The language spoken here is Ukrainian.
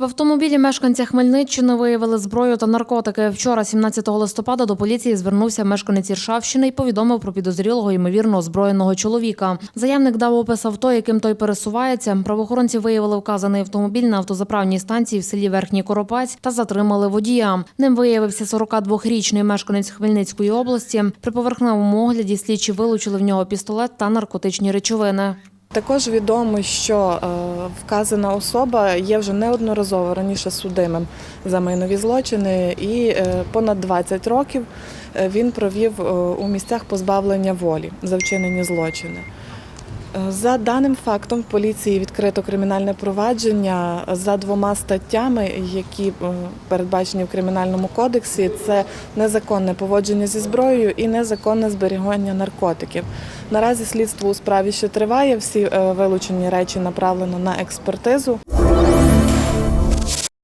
В автомобілі мешканця Хмельниччини виявили зброю та наркотики. Вчора, 17 листопада, до поліції звернувся мешканець Іршавщини і повідомив про підозрілого ймовірно озброєного чоловіка. Заявник дав опис авто, яким той пересувається. Правоохоронці виявили вказаний автомобіль на автозаправній станції в селі Верхній Коропець та затримали водія. Ним виявився 42-річний мешканець Хмельницької області. При поверхневому огляді слідчі вилучили в нього пістолет та наркотичні речовини. Також відомо, що е, вказана особа є вже неодноразово раніше судимим за майнові злочини, і е, понад 20 років е, він провів у місцях позбавлення волі за вчинені злочини. За даним фактом, в поліції відкрито кримінальне провадження за двома статтями, які е, передбачені в кримінальному кодексі. Це незаконне поводження зі зброєю і незаконне зберігання наркотиків. Наразі слідство у справі ще триває. Всі е, вилучені речі направлено на експертизу.